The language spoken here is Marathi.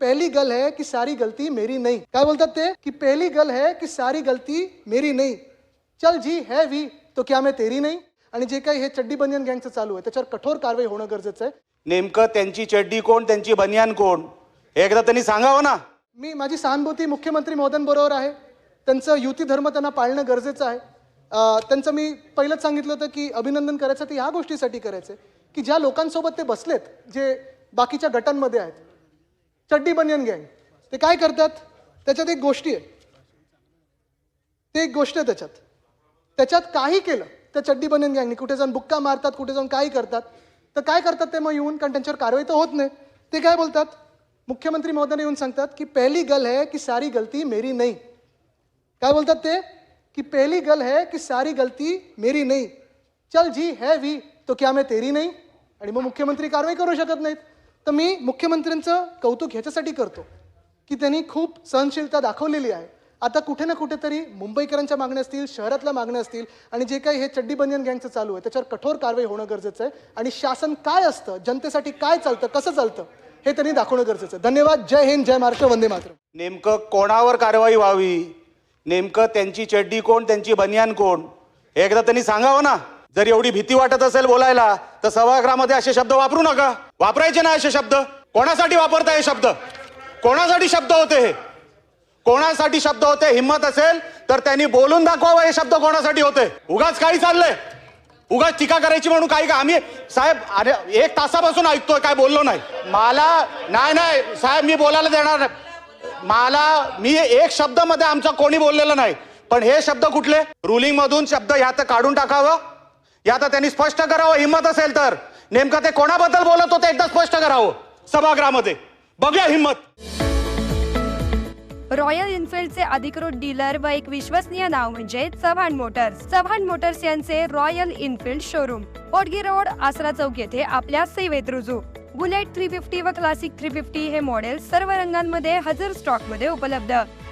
पहली गल है कि सारी गलती मेरी नहीं। काय बोलतात ते? की पहली गल है कि सारी गलती मेरी नहीं। चल जी है वी तो क्या मैं तेरी नहीं? आणि जे काही हे चड्डी बनियन गँगचं चालू आहे त्याच्यावर कठोर कारवाई होणं गरजेचं आहे. नेमकं त्यांची चड्डी कोण त्यांची बनियान कोण? हे एकदा त्यांनी सांगावं ना. मी माझी सहानुभूती मुख्यमंत्री महोदयांबरोबर आहे. त्यांचं युती धर्म त्यांना पाळणं गरजेचं आहे. अं, त्यांचं मी पहिलंच सांगितलं होतं की अभिनंदन करायचं ते ह्या गोष्टीसाठी करायचं की ज्या लोकांसोबत ते बसलेत जे बाकीच्या गटांमध्ये आहेत चड्डी बनियन गँग ते काय करतात? त्याच्यात एक गोष्टी आहे ते एक गोष्ट आहे त्याच्यात. त्याच्यात काही केलं त्या चड्डी बनियन गँगनी कुठे जाऊन बुक्का मारतात कुठे जाऊन काही करतात तर काय करतात ते मग येऊन कारण त्यांच्यावर कारवाई तर होत नाही. ते काय बोलतात? मुख्यमंत्री महोदयाने येऊन सांगतात की पहली गल है की सारी गलती मेरी नाही. काय बोलतात ते? की पहली गल है की सारी गलती मेरी नाही. चल जी है वी तो क्या मैं तेरी नाही? आणि मग मुख्यमंत्री कारवाई करू शकत नाहीत. तर मी मुख्यमंत्र्यांचं कौतुक ह्याच्यासाठी करतो की त्यांनी खूप सहनशीलता दाखवलेली आहे. आता कुठे ना कुठेतरी मुंबईकरांच्या मागण्या असतील शहरातल्या मागण्या असतील आणि जे काही हे चड्डी बनियन गँगचं चालू आहे त्याच्यावर कठोर कारवाई होणं गरजेचं आहे. आणि शासन काय असतं जनतेसाठी काय चालतं कसं चालतं हे त्यांनी दाखवणं गरजेचं आहे. धन्यवाद जय हिंद जय महाराष्ट्र वंदे मात्र नेमकं कोणावर कारवाई व्हावी? नेमकं त्यांची चड्डी कोण त्यांची बनियान कोण? हे एकदा त्यांनी सांगावं ना. जर एवढी भीती वाटत असेल बोलायला तर सभागृहामध्ये असे शब्द वापरू नका. वापरायचे ना असे शब्द. कोणासाठी वापरताय हे शब्द? कोणासाठी शब्द होते हे? कोणासाठी शब्द होते? हिंमत असेल तर त्यांनी बोलून दाखवावं हे शब्द कोणासाठी होते? उगाच काही चाललंय. उगाच टीका करायची म्हणून काही का आम्ही साहेब अरे एक तासापासून ऐकतोय काय बोललो नाही. मला नाही नाही साहेब मी बोलायला देणार नाही. मला मी एक शब्दमध्ये आमचा कोणी बोललेला नाही. पण हे शब्द कुठले? रुलिंग मधून शब्द ह्यात काढून टाकावं. या तर त्यांनी स्पष्ट करावं हिंमत असेल तर. नेमकं ते कोणाबद्दल बोलत होते एकदा स्पष्ट करावं सभागृहामध्ये. बघूया हिंमत. रॉयल इन्फिल्डचे अधिकृत डीलर व एक विश्वसनीय नाव म्हणजे चव्हाण मोटर्स. चव्हाण मोटर्स यांचे Royal Enfield showroom. Potgi road Asra चौक येथे आपल्या सेवेत रुजू. बुलेट थ्री फिफ्टी व क्लासिक थ्री फिफ्टी हे मॉडेल सर्व रंगांमध्ये हजर स्टॉकमध्ये उपलब्ध.